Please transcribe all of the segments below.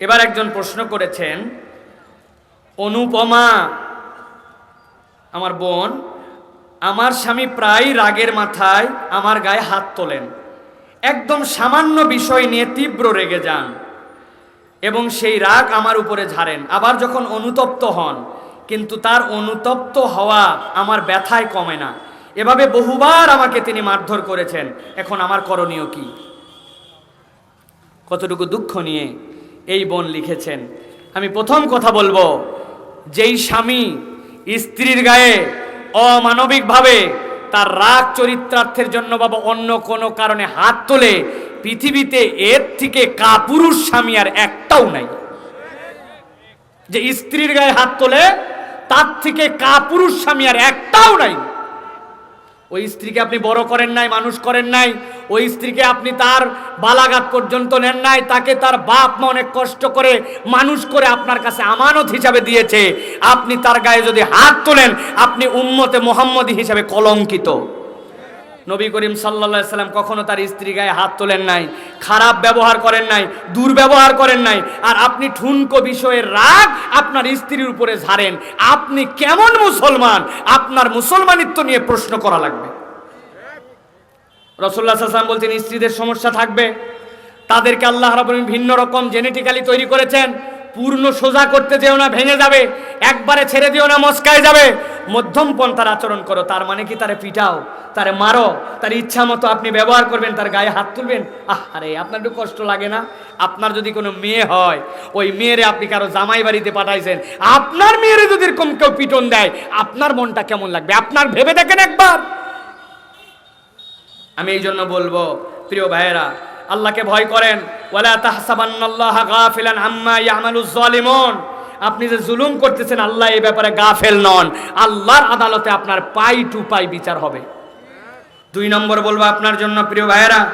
এবার একজন প্রশ্ন করেছেন, অনুপমা, আমার বোন, আমার স্বামী প্রায় রাগের মাথায় আমার গায়ে হাত তোলেন। একদম সামান্য বিষয় নিয়ে তীব্র রেগে যান এবং সেই রাগ আমার উপরে ঝাড়েন। আবার যখন অনুতপ্ত হন, কিন্তু তার অনুতপ্ত হওয়া আমার ব্যথায় কমে না। এভাবে বহুবার আমাকে তিনি মারধর করেছেন। এখন আমার করণীয় কি? কতটুকু দুঃখ নিয়ে এই বোন লিখেছেন। আমি প্রথম কথা বলব, যেই স্বামী স্ত্রীর গায়ে অমানবিকভাবে তার রাগ চরিত্রার্থের জন্য বাবা অন্য কোনো কারণে হাত তোলে, পৃথিবীতে এর থেকে কাপুরুষ স্বামী আর একটাও নাই। যে স্ত্রীর গায়ে হাত তোলে, তার থেকে কাপুরুষ স্বামী আর একটাও নাই। ওই স্ত্রীকে আপনি বড় করেন নাই, মানুষ করেন নাই, ওই স্ত্রীকে আপনি তার বালাঘাত পর্যন্ত নেন নাই, তাকে তার বাপ মা অনেক কষ্ট করে মানুষ করে আপনার কাছে আমানত হিসাবে দিয়েছে। আপনি তার গায়ে যদি হাত তোলেন, আপনি উম্মতে মোহাম্মদী হিসাবে কলঙ্কিত। নবী করিম সাল্লা সাল্লাম কখনো তার স্ত্রী গায়ে হাত তোলেন নাই, খারাপ ব্যবহার করেন নাই, দুর্ব্যবহার করেন নাই, আর আপনি ঠুনকো বিষয়ের রাগ আপনার স্ত্রীর উপরে ঝাড়েন। আপনি কেমন মুসলমান? আপনার মুসলমানিত্ব নিয়ে প্রশ্ন করা লাগবে। রসল্লা সাল্লাম বলছেন, স্ত্রীদের সমস্যা থাকবে। তাদেরকে আল্লাহ রাবুল ভিন্ন রকম জেনেটিক্যালি তৈরি করেছেন। পূর্ণ সোজা করতে যেও না, ভেঙে যাবে। একবারে ছেড়ে দিও না, মস্কায় যাবে। মধ্যম পন্থার আচরণ করো। তার মানে কি? তারে পিটাও, তারে মারো, তার ইচ্ছা মতো আপনি ব্যবহার করবেন, তার গায়ে হাত তুলবেন। আরে, আপনার একটু কষ্ট লাগে না? আপনার যদি কোনো মেয়ে হয়, ওই মেয়েরে আপনি কারও জামাই বাড়িতে পাঠাইছেন, আপনার মেয়েরে যদি এরকম কেউ পিটন দেয়, আপনার মনটা কেমন লাগবে? আপনার ভেবে দেখেন একবার। আমি এই জন্য বলব, প্রিয় ভাইয়েরা, আল্লাহকে ভয় করেন। ওয়ালা তাহসাবান্নাল্লাহ গাফিলান আম্মা ইয়ামালুজ জালিমুন আপনি যে জুলুম করতেছেন, আল্লাহ এই ব্যাপারে গাফেল নন। আল্লাহর আদালতে আপনার পাই টু পাই বিচার হবে। দুই নম্বর বলব আপনার জন্য, প্রিয় ভাইয়েরা,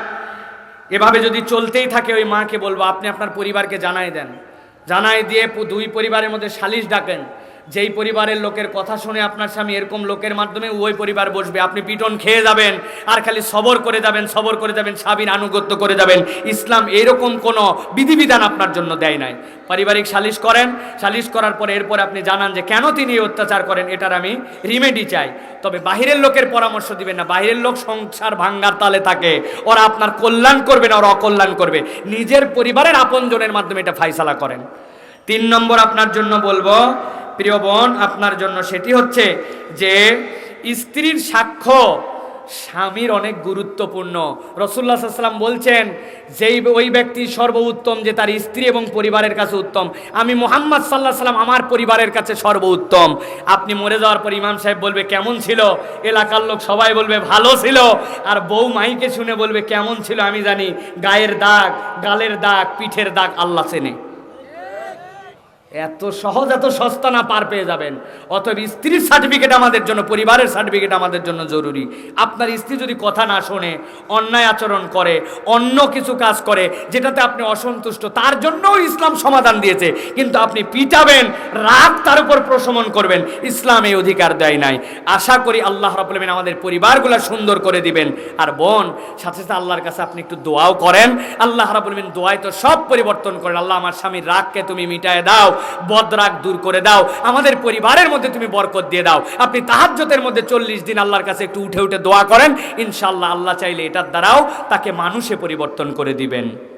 এভাবে যদি চলতেই থাকে, ওই মাকে বলব, আপনি আপনার পরিবারকে জানাই দেন। জানাই দিয়ে দুই পরিবারের মধ্যে সালিশ ডাকেন। যেই পরিবারের লোকের কথা শুনে আপনার স্বামী এরকম লোকের মাধ্যমে ওই পরিবার বসবে, আপনি পিটন খেয়ে যাবেন আর খালি সবর করে যাবেন, সবর করে যাবেন, স্বামীর আনুগত্য করে যাবেন। ইসলাম এরকম কোনো বিধিবিধান আপনার জন্য দেয় নাই। পারিবারিক সালিশ করেন, সালিশ করার পরে এরপর আপনি জানান যে কেন তিনি অত্যাচার করেন, এটার আমি রিমেডি চাই। তবে বাহিরের লোকের পরামর্শ দিবেন না, বাহিরের লোক সংসার ভাঙ্গার তালে থাকে। ওরা আপনার কল্যাণ করবে না, ওরা অকল্যাণ করবে। নিজের পরিবারের আপনজনের মাধ্যমে এটা ফাইসালা করেন। তিন নম্বর আপনার জন্য বলব প্রিয় বোন, আপনার জন্য সেটি হচ্ছে যে স্ত্রীর সাক্ষ্য স্বামীর অনেক গুরুত্বপূর্ণ। রসুল্লাহ সাল্লাম বলছেন, যেই ওই ব্যক্তি সর্বোত্তম যে তার স্ত্রী এবং পরিবারের কাছে উত্তম। আমি মোহাম্মদ সাল্লাহ সাল্লাম আমার পরিবারের কাছে সর্বোত্তম। আপনি মরে যাওয়ার পর ইমাম সাহেব বলবে, কেমন ছিল? এলাকার লোক সবাই বলবে, ভালো ছিল। আর বউ মাইকে শুনে বলবে, কেমন ছিল আমি জানি। গায়ের দাগ, গালের দাগ, পিঠের দাগ আল্লাহ চেনে। এত সহজ, এত সস্তা না পার পেয়ে যাবেন। অতএব স্ত্রীর সার্টিফিকেট আমাদের জন্য, পরিবারের সার্টিফিকেট আমাদের জন্য জরুরি। আপনার স্ত্রী যদি কথা না শোনে, অন্যায় আচরণ করে, অন্য কিছু কাজ করে, যেটাতে আপনি অসন্তুষ্ট, তার জন্যও ইসলাম সমাধান দিয়েছে। কিন্তু আপনি পিটাবেন, রাগ তার উপর প্রশমন করবেন, ইসলাম এই অধিকার দেয় নাই। আশা করি আল্লাহ রাবুলমিন আমাদের পরিবারগুলো সুন্দর করে দিবেন। আর বোন, সাথে সাথে আল্লাহর কাছে আপনি একটু দোয়াও করেন। আল্লাহ রাবুলমিন দোয়ায় তো সব পরিবর্তন করেন। আল্লাহ আমার স্বামীর রাগকে তুমি মিটায় দাও। বদরাগ দূর করে দাও। আমাদের পরিবারের মধ্যে তুমি বরকত দিয়ে দাও। আপনি তাহাজ্জতের মধ্যে চল্লিশ দিন আল্লাহর কাছে একটু উঠে উঠে দোয়া করেন। ইনশাল্লাহ আল্লাহ চাইলে এটার দ্বারাও তাকে মানুষে পরিবর্তন করে দিবেন।